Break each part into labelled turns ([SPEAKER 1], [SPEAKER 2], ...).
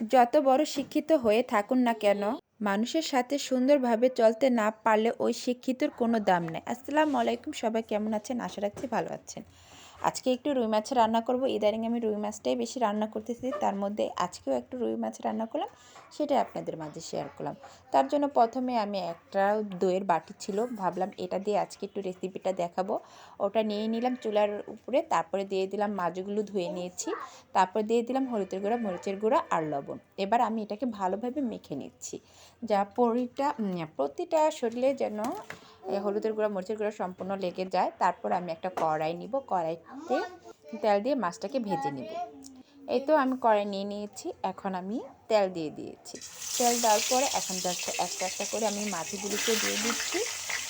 [SPEAKER 1] যত বড় শিক্ষিত হয়ে থাকুন না কেন, মানুষের সাথে সুন্দরভাবে চলতে না পারলে ওই শিক্ষিতর কোনো দাম নেই। আসসালামু আলাইকুম, সবাই কেমন আছেন? আশা রাখছি ভালো আছেন। আজকে একটু রুই মাছ রান্না করব। ইদানিং আমি রুই মাছটাই বেশি রান্না করতেছি। তার মধ্যে আজকেও একটু রুই মাছ রান্না করলাম। সেটাই আপনাদের মাঝে শেয়ার করলাম। তার জন্য প্রথমে আমি একটা দইয়ের বাটি ছিল। ভাবলাম এটা দিয়ে আজকে একটু রেসিপিটা দেখাবো। ওটা নিয়ে নিলাম চুলার উপরে। তারপরে দিয়ে দিলাম মাছগুলো ধুয়ে নিয়েছি। তারপর দিয়ে দিলাম হলুদের গুঁড়া, মরিচের গুঁড়া আর লবণ। এবার আমি এটাকে ভালোভাবে মেখে নিচ্ছি। যা পরিটা প্রতিটা শরীরে যেন হলুদের গুঁড়া, মরিচের গুঁড়া সম্পূর্ণ লেগে যায়। তারপর আমি একটা কড়াই নিব। কড়াইতে তেল দিয়ে মাছটাকে ভেজে নিব। এই তো আমি কড়াই নিয়ে নিয়েছি। এখন আমি তেল দিয়ে দিয়েছি। তেল দেওয়ার পরে এখন জাস্ট একটা একটা করে আমি মাছগুলিকে দিয়ে দিচ্ছি।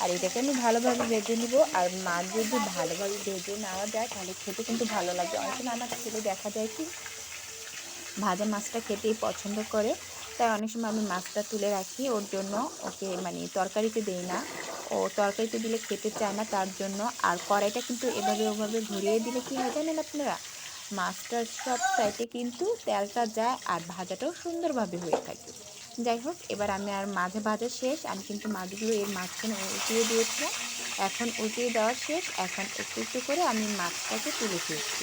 [SPEAKER 1] আর এটাকে আমি ভালোভাবে ভেজে নিব। আর মাছ যদি ভালোভাবে ভেজে নেওয়া যায়, তাহলে খেতে কিন্তু ভালো লাগবে। অনেক সময় আমার ছেলে দেখা যায় কি, ভাজা মাছটা খেতেই পছন্দ করে। তাই অনেক সময় আমি মাছটা তুলে রাখি। ওর জন্য ওকে মানে তরকারিতে দেই না। ও তরকারিতে দিলে খেতে চায় না তার জন্য। আর কড়াইটা কিন্তু এভাবে ওভাবে ঘুরিয়ে দিলে কী হয় জানেন আপনারা? মাছটার সব সাইডে কিন্তু তেলটা যায় আর ভাজাটাও সুন্দরভাবে হয়ে থাকে। যাই হোক, এবার আমি আর মাঝে ভাজা শেষ। আমি কিন্তু মাছগুলো এর মাঝখানে উঠিয়ে দিয়েছিলাম। এখন উঠিয়ে দেওয়া শেষ। এখন একটু একটু করে আমি মাছটাকে তুলে ফেলছি।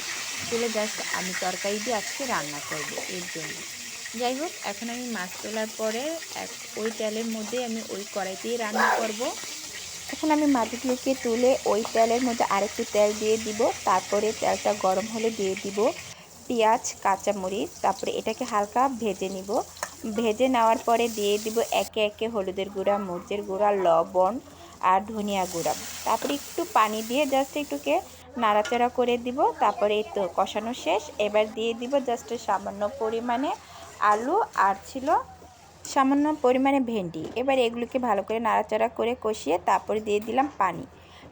[SPEAKER 1] তুলে জাস্ট আমি তরকারি দিয়ে আজকে রান্না করব এর জন্য। যাই হোক, এখন আমি মাছ তোলার পরে ওই তেলের মধ্যে আমি ওই কড়াইতেই রান্না করব। এখন আমি মাছগুলোকে তুলে ওই তেলের মধ্যে আরেকটু তেল দিয়ে দিব। তারপরে তেলটা গরম হলে দিয়ে দিব পেঁয়াজ, কাঁচামরিচ, তারপরে এটাকে হালকা ভেজে নিব। ভেজে নেওয়ার পরে দিয়ে দিব একে একে হলুদের গুঁড়া, মরিচের গুঁড়া, লবণ আর ধনিয়া গুঁড়া। তারপরে একটু পানি দিয়ে জাস্ট একটুকে নাড়াচাড়া করে দিব। তারপরে এই তো কষানো শেষ। এবার দিয়ে দিব জাস্ট সামান্য পরিমাণে আলু আর ছিল সামান্য পরিমাণে ভেন্ডি। এবার এগুলোকে ভালো করে নাড়াচাড়া করে কষিয়ে তারপরে দিয়ে দিলাম পানি।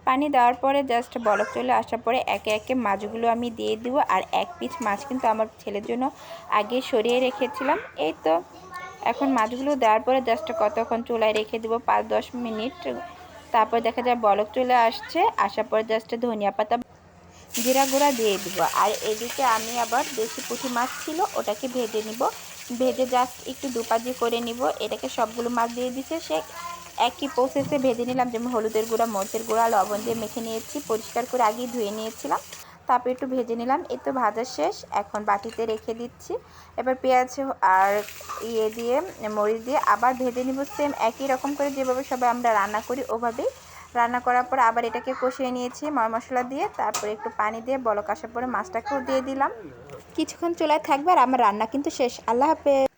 [SPEAKER 1] পানি দেওয়ার পরে জাস্ট বলক চলে আসার পরে একে একে মাছগুলো আমি দিয়ে দিব আর এক পিস মাছ কিন্তু আমার ছেলের জন্য আগে সরিয়ে রেখেছিলাম। এই তো এখন মাছগুলো দেওয়ার পরে জাস্ট কতক্ষণ চুলায় রেখে দিব পাঁচ দশ মিনিট। তারপর দেখা যায় বলক চলে আসছে, আসার পরে জাস্ট ধনিয়া পাতা জিরা গুঁড়া দিয়ে দিব। আর এদিকে আমি আবার দেশি পুঁটি মাছ ছিল, ওটাকে ভেজে নিব। ভেজে জাস্ট একটু দুপাজি করে নিব। এটাকে সবগুলো মাছ দিয়ে দিছে। সে একই প্রসেসে ভেজে নিলাম। যেমন হলুদের গুঁড়া, মরিচের গুঁড়া, লবণ দিয়ে মেখে নিয়েছি। পরিষ্কার করে আগেই ধুয়ে নিয়েছিলাম। তারপর একটু ভেজে নিলাম। এই তো ভাজা শেষ। এখন বাটিতে রেখে দিচ্ছি। এবার পেঁয়াজ আর ইয়ে দিয়ে, মরিচ দিয়ে আবার ভেজে নিব। সেম একই রকম করে যেভাবে সবাই আমরা রান্না করি, ওভাবেই রান্না করার পর আবার এটাকে কষিয়ে নিয়েছি মর মশলা দিয়ে। তারপরে একটু পানি দিয়ে বলক পরে মাছটাকেও দিয়ে দিলাম। কিছুক্ষণ চুলায় থাকবে আর আমার রান্না কিন্তু শেষ। আল্লাহ হাফেজ।